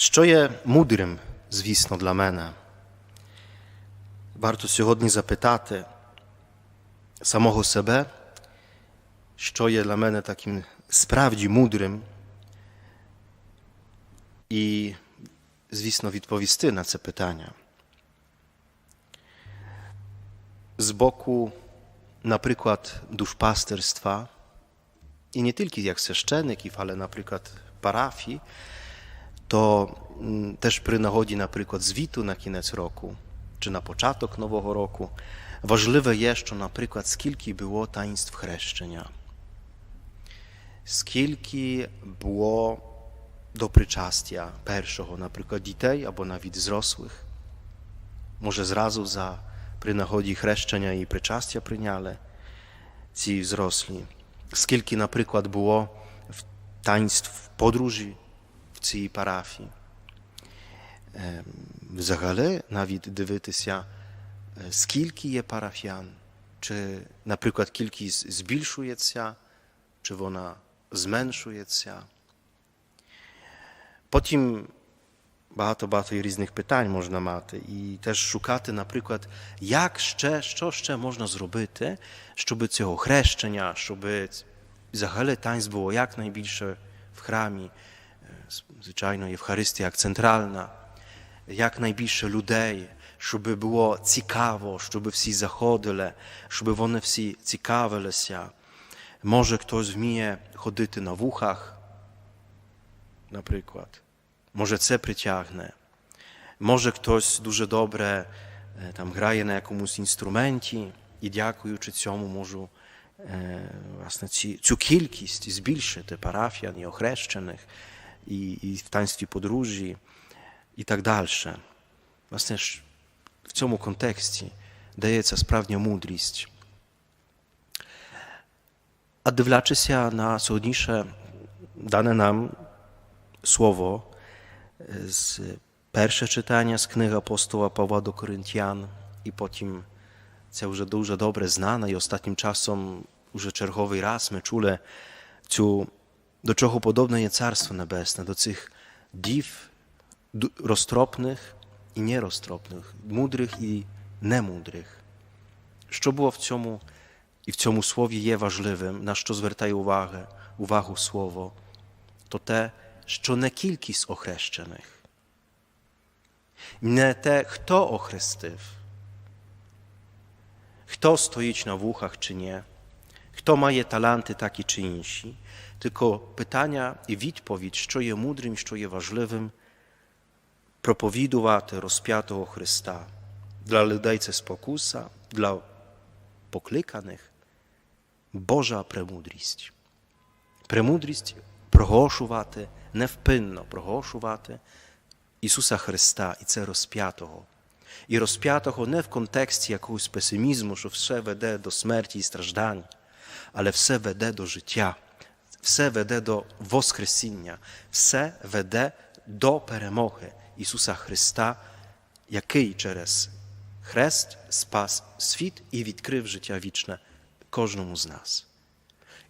Що є мудрим, звісно, для мене? Варто сьогодні запитати самого себе, що є для мене таким справді мудрим, і, звісно, відповісти на це питання. З боку, наприклад, душпастерства, і не тільки як священиків, але, наприклад, парафій, То теж при нагоді, наприклад, звіту на кінець року чи на початок нового року, важливе є, що, наприклад, скільки було таїнств хрещення, скільки було до причастя першого, наприклад, дітей або навіть зрослих. Може, зразу за при нагоді хрещення і причастя прийняли ці зрослі. Скільки, наприклад, було в таїнств подружі в цій парафії. Ем, Взагалі, навіть дивитися, е, скільки є парафіян, чи, наприклад, кількість збільшується, чи вона зменшується. Потім багато-багато різних питань можна мати, і теж шукати, наприклад, як ще, що ще можна зробити, щоб цього хрещення, щоб взагалі таїнств було якнайбільше в храмі, Е, звичайно, Євхаристія як центральна, якнайбільше людей, щоб було цікаво, щоб всі заходили, щоб вони всі цікавилися. Може, хтось вміє ходити на вухах, наприклад. Може, це притягне. Може, хтось дуже добре е, там грає на якомусь інструменті, і дякуючи цьому, можу е, власне, ці, цю кількість збільшити парафіян і охрещених, і, і в таїнстві подружжі, і так далі. Власне, ж в цьому контексті дається справжня мудрість. А дивлячися на сьогодніше дане нам слово з перше читання з книги апостола Павла до Коринтян, і потім це вже дуже добре знано, і останнім часом вже черговий раз ми чули цю, до чого подобне є Царство Небесне, до цих дів ду- розтропних і нерозтропних, мудрих і немудрих. Що було в цьому і в цьому слові є важливим, на що звертає увагу, увагу слово, то те, що не кількість охрещених, не те, хто охрестив, хто стоїть на вухах чи ні, хто має таланти такі чи інші, tylko питання і відповідь, що є мудрим, що є важливим, проповідувати розп'ятого Христа. Для людей це спокуса, для покликаних Божа премудрість. Премудрість проголошувати, невпинно проголошувати Ісуса Христа і це розп'ятого. І розп'ятого не в контексті якогось песимізму, що все веде до смерті і страждань, але все веде до життя, все веде до Воскресіння, все веде до перемоги Ісуса Христа, який через хрест спас світ і відкрив життя вічне кожному з нас.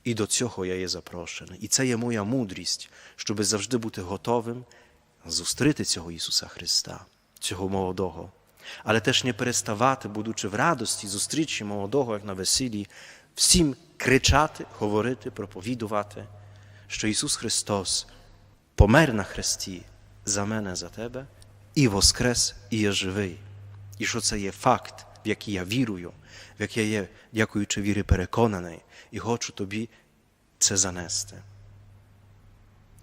І до цього я є запрошений. І це є моя мудрість, щоб завжди бути готовим зустріти цього Ісуса Христа, цього молодого. Але теж не переставати, будучи в радості, зустрічі молодого, як на весіллі, всім кричати, говорити, проповідувати, що Ісус Христос помер на хресті за мене, за тебе, і воскрес, і є живий. І що це є факт, в який я вірую, в який я є, дякуючи вірі, переконаний, і хочу тобі це занести.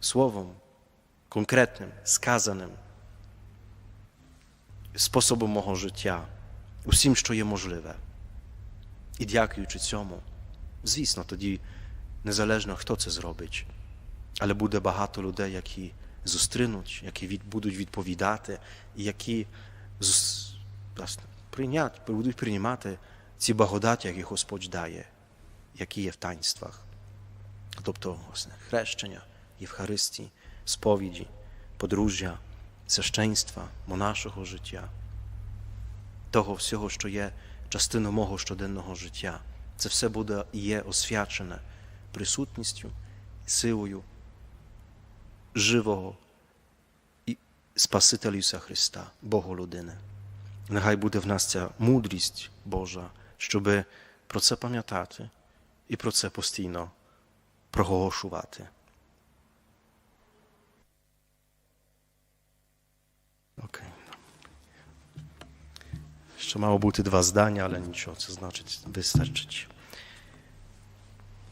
Словом, конкретним, сказаним, способом мого життя, усім, що є можливе. І дякуючи цьому, звісно, тоді незалежно, хто це зробить, але буде багато людей, які зустрінуть, які від, будуть відповідати, і які власне, прийнять, будуть приймати ці благодаті, які Господь дає, які є в таїнствах. Тобто, власне, хрещення, Євхаристії, сповіді, подружжя, священства, монашого життя, того всього, що є частиною мого щоденного життя. Це все буде є освячене присутністю і силою живого і Спасителя Ісуса Христа, Бога людини. Нехай буде в нас ця мудрість Божа, щоб про це пам'ятати і про це постійно проголошувати. Jeszcze mało buty, dwa zdania, ale nic co znaczyć. wystarczyć.